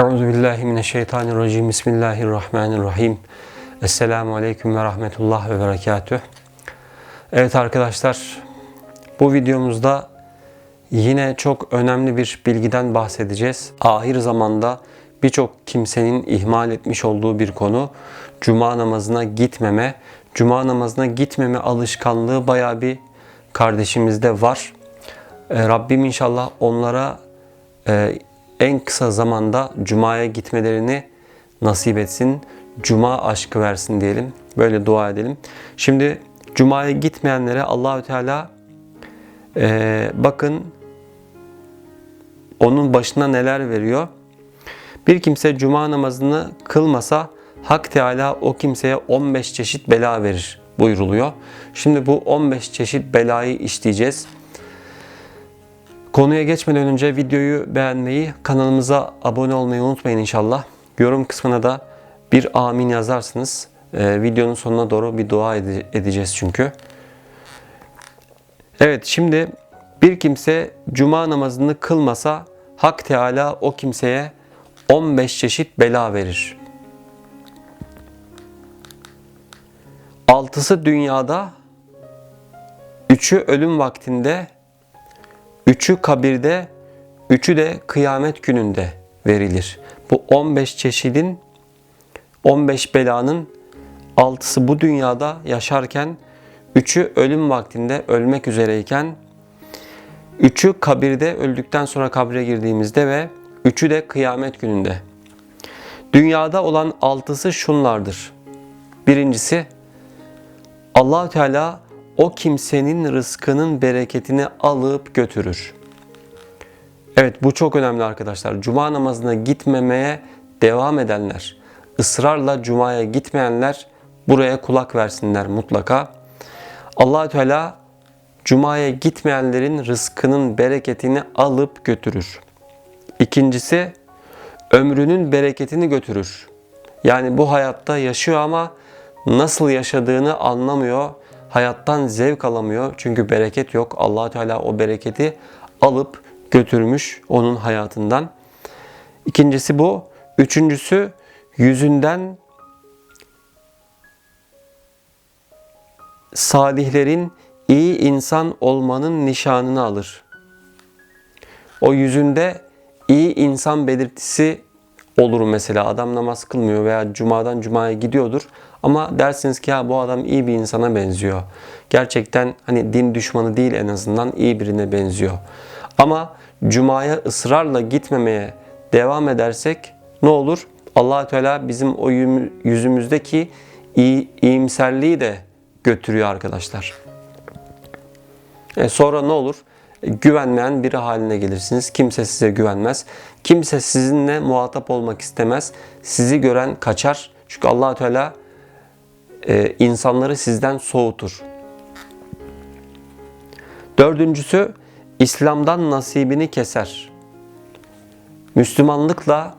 Euzu billahi mineşşeytanirracim. Bismillahirrahmanirrahim. Esselamu aleyküm ve rahmetullah ve berekatüh. Evet arkadaşlar, bu videomuzda yine çok önemli bir bilgiden bahsedeceğiz. Ahir zamanda birçok kimsenin ihmal etmiş olduğu bir konu. Cuma namazına gitmeme. Cuma namazına gitmeme alışkanlığı bayağı bir kardeşimizde var. E, Rabbim inşallah onlara e, en kısa zamanda Cuma'ya gitmelerini nasip etsin. Cuma aşkı versin diyelim. Böyle dua edelim. Şimdi Cuma'ya gitmeyenlere Allahü Teala e, bakın onun başına neler veriyor. Bir kimse Cuma namazını kılmasa Hak Teala o kimseye 15 çeşit bela verir buyuruluyor. Şimdi bu 15 çeşit belayı işleyeceğiz. Konuya geçmeden önce videoyu beğenmeyi, kanalımıza abone olmayı unutmayın inşallah. Yorum kısmına da bir amin yazarsınız. Ee, videonun sonuna doğru bir dua ede- edeceğiz çünkü. Evet şimdi bir kimse cuma namazını kılmasa Hak Teala o kimseye 15 çeşit bela verir. Altısı dünyada, üçü ölüm vaktinde, Üçü kabirde, üçü de kıyamet gününde verilir. Bu 15 çeşidin, 15 belanın altısı bu dünyada yaşarken, üçü ölüm vaktinde ölmek üzereyken, üçü kabirde öldükten sonra kabre girdiğimizde ve üçü de kıyamet gününde. Dünyada olan altısı şunlardır. Birincisi allah Teala o kimsenin rızkının bereketini alıp götürür. Evet bu çok önemli arkadaşlar. Cuma namazına gitmemeye devam edenler, ısrarla cumaya gitmeyenler buraya kulak versinler mutlaka. allah Teala cumaya gitmeyenlerin rızkının bereketini alıp götürür. İkincisi ömrünün bereketini götürür. Yani bu hayatta yaşıyor ama nasıl yaşadığını anlamıyor hayattan zevk alamıyor. Çünkü bereket yok. allah Teala o bereketi alıp götürmüş onun hayatından. İkincisi bu. Üçüncüsü yüzünden salihlerin iyi insan olmanın nişanını alır. O yüzünde iyi insan belirtisi olur mesela. Adam namaz kılmıyor veya cumadan cumaya gidiyordur. Ama dersiniz ki ya bu adam iyi bir insana benziyor. Gerçekten hani din düşmanı değil en azından iyi birine benziyor. Ama cumaya ısrarla gitmemeye devam edersek ne olur? allah Teala bizim o yüzümüzdeki iyi, iyimserliği de götürüyor arkadaşlar. E sonra ne olur? güvenmeyen biri haline gelirsiniz. Kimse size güvenmez. Kimse sizinle muhatap olmak istemez. Sizi gören kaçar. Çünkü allah Teala e, insanları sizden soğutur. Dördüncüsü İslam'dan nasibini keser. Müslümanlıkla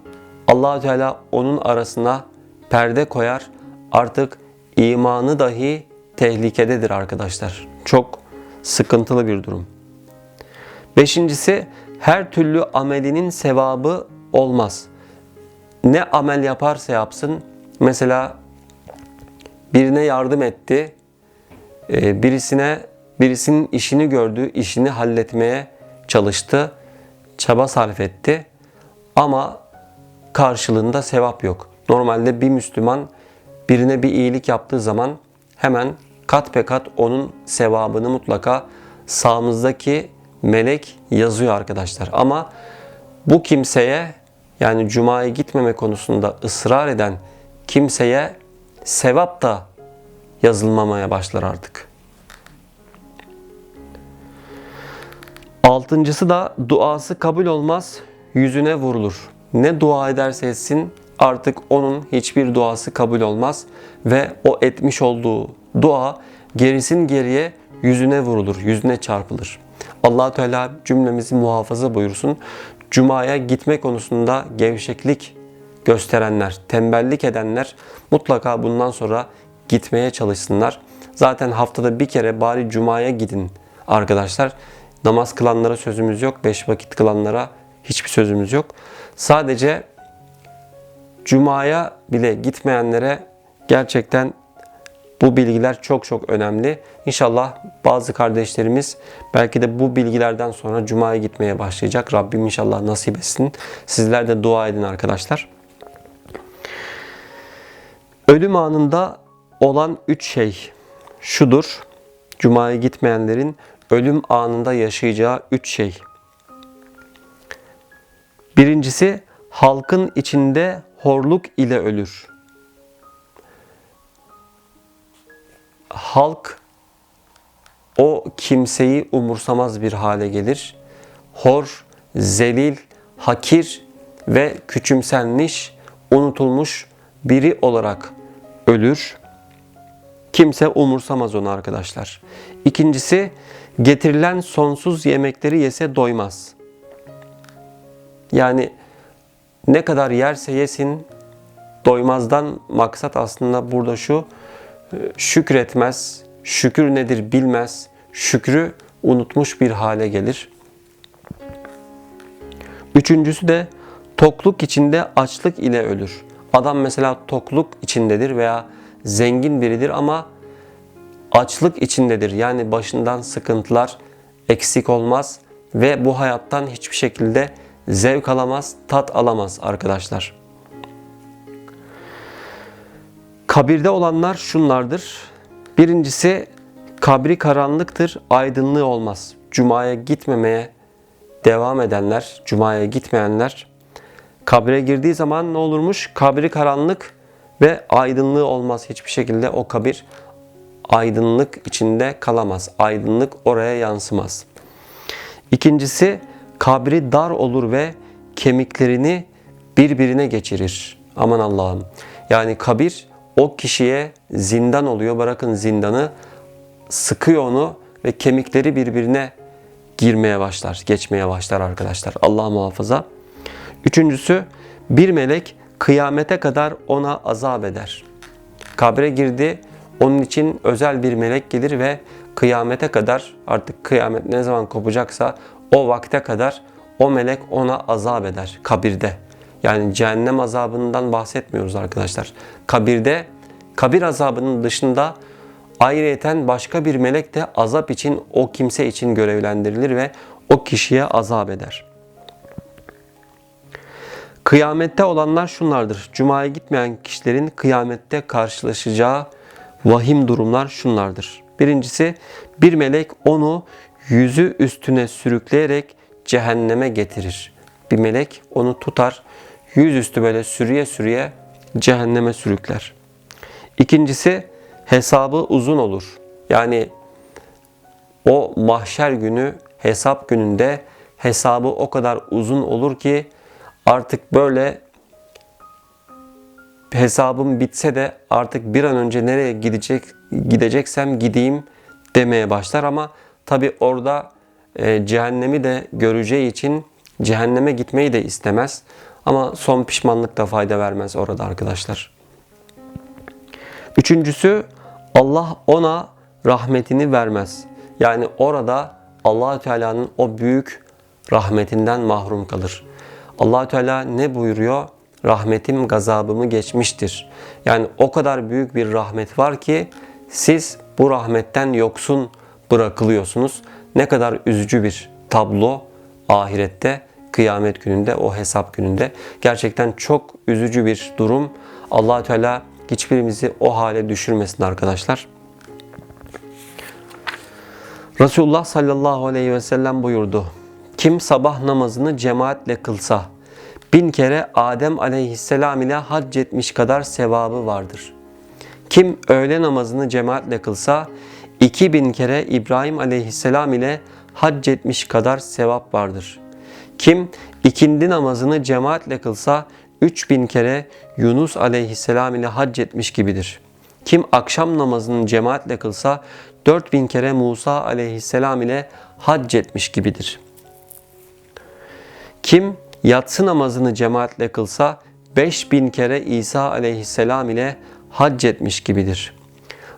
allah Teala onun arasına perde koyar. Artık imanı dahi tehlikededir arkadaşlar. Çok sıkıntılı bir durum. Beşincisi her türlü amelinin sevabı olmaz. Ne amel yaparsa yapsın mesela birine yardım etti, e, birisine birisinin işini gördü, işini halletmeye çalıştı, çaba sarf etti ama karşılığında sevap yok. Normalde bir Müslüman birine bir iyilik yaptığı zaman hemen kat be kat onun sevabını mutlaka sağımızdaki melek yazıyor arkadaşlar. Ama bu kimseye yani cumaya gitmeme konusunda ısrar eden kimseye sevap da yazılmamaya başlar artık. Altıncısı da duası kabul olmaz, yüzüne vurulur. Ne dua ederse etsin artık onun hiçbir duası kabul olmaz ve o etmiş olduğu dua gerisin geriye yüzüne vurulur, yüzüne çarpılır allah Teala cümlemizi muhafaza buyursun. Cuma'ya gitme konusunda gevşeklik gösterenler, tembellik edenler mutlaka bundan sonra gitmeye çalışsınlar. Zaten haftada bir kere bari Cuma'ya gidin arkadaşlar. Namaz kılanlara sözümüz yok. Beş vakit kılanlara hiçbir sözümüz yok. Sadece Cuma'ya bile gitmeyenlere gerçekten bu bilgiler çok çok önemli. İnşallah bazı kardeşlerimiz belki de bu bilgilerden sonra Cuma'ya gitmeye başlayacak. Rabbim inşallah nasip etsin. Sizler de dua edin arkadaşlar. Ölüm anında olan üç şey şudur. Cuma'ya gitmeyenlerin ölüm anında yaşayacağı üç şey. Birincisi halkın içinde horluk ile ölür. Halk o kimseyi umursamaz bir hale gelir. Hor, zelil, hakir ve küçümsenmiş, unutulmuş biri olarak ölür. Kimse umursamaz onu arkadaşlar. İkincisi getirilen sonsuz yemekleri yese doymaz. Yani ne kadar yerse yesin doymazdan maksat aslında burada şu şükretmez, şükür nedir bilmez, şükrü unutmuş bir hale gelir. Üçüncüsü de tokluk içinde açlık ile ölür. Adam mesela tokluk içindedir veya zengin biridir ama açlık içindedir. Yani başından sıkıntılar eksik olmaz ve bu hayattan hiçbir şekilde zevk alamaz, tat alamaz arkadaşlar. Kabirde olanlar şunlardır. Birincisi kabri karanlıktır, aydınlığı olmaz. Cuma'ya gitmemeye devam edenler, Cuma'ya gitmeyenler kabre girdiği zaman ne olurmuş? Kabri karanlık ve aydınlığı olmaz hiçbir şekilde o kabir aydınlık içinde kalamaz. Aydınlık oraya yansımaz. İkincisi kabri dar olur ve kemiklerini birbirine geçirir. Aman Allah'ım. Yani kabir o kişiye zindan oluyor. Bırakın zindanı sıkıyor onu ve kemikleri birbirine girmeye başlar, geçmeye başlar arkadaşlar. Allah muhafaza. Üçüncüsü bir melek kıyamete kadar ona azap eder. Kabre girdi. Onun için özel bir melek gelir ve kıyamete kadar artık kıyamet ne zaman kopacaksa o vakte kadar o melek ona azap eder kabirde. Yani cehennem azabından bahsetmiyoruz arkadaşlar. Kabirde kabir azabının dışında ayrıyeten başka bir melek de azap için o kimse için görevlendirilir ve o kişiye azap eder. Kıyamette olanlar şunlardır. Cuma'ya gitmeyen kişilerin kıyamette karşılaşacağı vahim durumlar şunlardır. Birincisi bir melek onu yüzü üstüne sürükleyerek cehenneme getirir. Bir melek onu tutar, yüzüstü böyle sürüye sürüye cehenneme sürükler. İkincisi hesabı uzun olur. Yani o mahşer günü hesap gününde hesabı o kadar uzun olur ki artık böyle hesabım bitse de artık bir an önce nereye gidecek gideceksem gideyim demeye başlar ama tabi orada e, cehennemi de göreceği için cehenneme gitmeyi de istemez. Ama son pişmanlık da fayda vermez orada arkadaşlar. Üçüncüsü Allah ona rahmetini vermez. Yani orada allah Teala'nın o büyük rahmetinden mahrum kalır. Allah Teala ne buyuruyor? Rahmetim gazabımı geçmiştir. Yani o kadar büyük bir rahmet var ki siz bu rahmetten yoksun bırakılıyorsunuz. Ne kadar üzücü bir tablo ahirette, kıyamet gününde, o hesap gününde. Gerçekten çok üzücü bir durum. allah Teala hiçbirimizi o hale düşürmesin arkadaşlar. Resulullah sallallahu aleyhi ve sellem buyurdu. Kim sabah namazını cemaatle kılsa bin kere Adem aleyhisselam ile hac etmiş kadar sevabı vardır. Kim öğle namazını cemaatle kılsa iki bin kere İbrahim aleyhisselam ile hac etmiş kadar sevap vardır. Kim ikindi namazını cemaatle kılsa 3000 kere Yunus aleyhisselam ile hac etmiş gibidir. Kim akşam namazını cemaatle kılsa 4000 kere Musa aleyhisselam ile hac etmiş gibidir. Kim yatsı namazını cemaatle kılsa 5000 kere İsa aleyhisselam ile hac etmiş gibidir.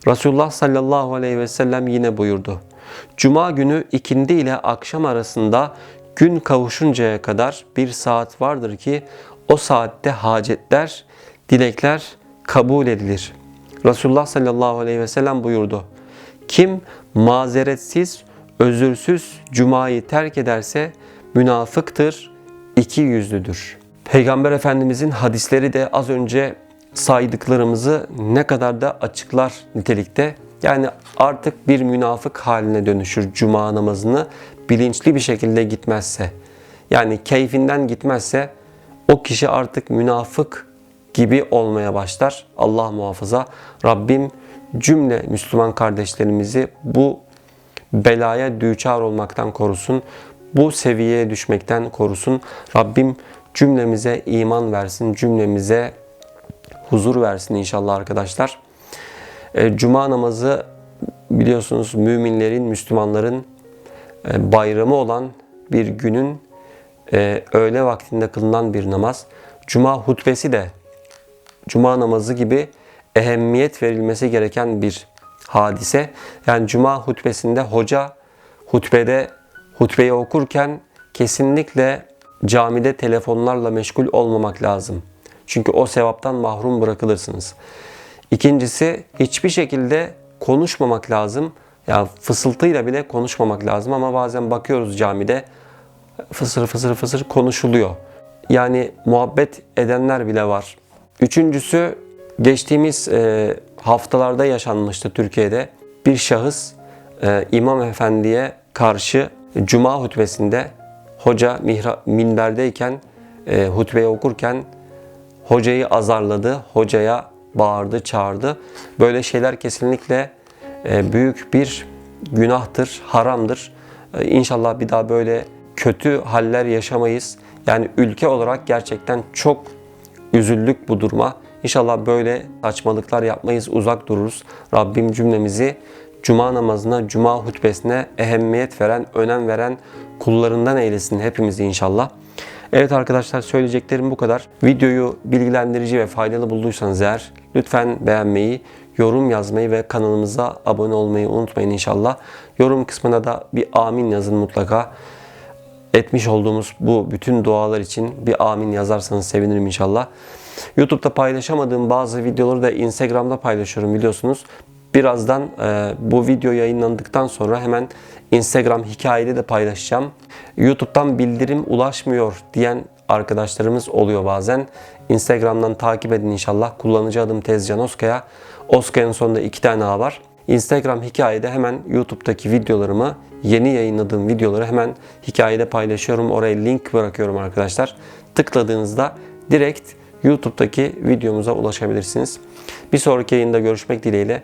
Resulullah sallallahu aleyhi ve sellem yine buyurdu. Cuma günü ikindi ile akşam arasında gün kavuşuncaya kadar bir saat vardır ki o saatte hacetler, dilekler kabul edilir. Resulullah sallallahu aleyhi ve sellem buyurdu. Kim mazeretsiz, özürsüz cumayı terk ederse münafıktır, iki yüzlüdür. Peygamber Efendimizin hadisleri de az önce saydıklarımızı ne kadar da açıklar nitelikte. Yani artık bir münafık haline dönüşür cuma namazını bilinçli bir şekilde gitmezse. Yani keyfinden gitmezse o kişi artık münafık gibi olmaya başlar. Allah muhafaza. Rabbim cümle Müslüman kardeşlerimizi bu belaya düçar olmaktan korusun. Bu seviyeye düşmekten korusun. Rabbim cümlemize iman versin, cümlemize huzur versin inşallah arkadaşlar. E, Cuma namazı biliyorsunuz müminlerin, Müslümanların e, bayramı olan bir günün e, öğle vaktinde kılınan bir namaz. Cuma hutbesi de Cuma namazı gibi ehemmiyet verilmesi gereken bir hadise. Yani Cuma hutbesinde hoca hutbede hutbeyi okurken kesinlikle camide telefonlarla meşgul olmamak lazım. Çünkü o sevaptan mahrum bırakılırsınız. İkincisi hiçbir şekilde konuşmamak lazım. Ya fısıltıyla bile konuşmamak lazım ama bazen bakıyoruz camide fısır fısır fısır konuşuluyor. Yani muhabbet edenler bile var. Üçüncüsü geçtiğimiz e, haftalarda yaşanmıştı Türkiye'de. Bir şahıs e, İmam Efendi'ye karşı Cuma hutbesinde hoca mihra, minberdeyken e, hutbeyi okurken hocayı azarladı, hocaya bağırdı, çağırdı. Böyle şeyler kesinlikle e, büyük bir günahtır, haramdır. E, İnşallah bir daha böyle kötü haller yaşamayız. Yani ülke olarak gerçekten çok üzüldük bu duruma. İnşallah böyle saçmalıklar yapmayız, uzak dururuz. Rabbim cümlemizi Cuma namazına, Cuma hutbesine ehemmiyet veren, önem veren kullarından eylesin hepimizi inşallah. Evet arkadaşlar söyleyeceklerim bu kadar. Videoyu bilgilendirici ve faydalı bulduysanız eğer lütfen beğenmeyi, yorum yazmayı ve kanalımıza abone olmayı unutmayın inşallah. Yorum kısmına da bir amin yazın mutlaka. Etmiş olduğumuz bu bütün dualar için bir amin yazarsanız sevinirim inşallah. YouTube'da paylaşamadığım bazı videoları da Instagram'da paylaşıyorum biliyorsunuz. Birazdan e, bu video yayınlandıktan sonra hemen Instagram hikayede de paylaşacağım. YouTube'dan bildirim ulaşmıyor diyen arkadaşlarımız oluyor bazen. Instagram'dan takip edin inşallah. Kullanıcı adım Tezcan Oskaya. Oskaya'nın sonunda iki tane A var. Instagram hikayede hemen YouTube'daki videolarımı, yeni yayınladığım videoları hemen hikayede paylaşıyorum. Oraya link bırakıyorum arkadaşlar. Tıkladığınızda direkt YouTube'daki videomuza ulaşabilirsiniz. Bir sonraki yayında görüşmek dileğiyle.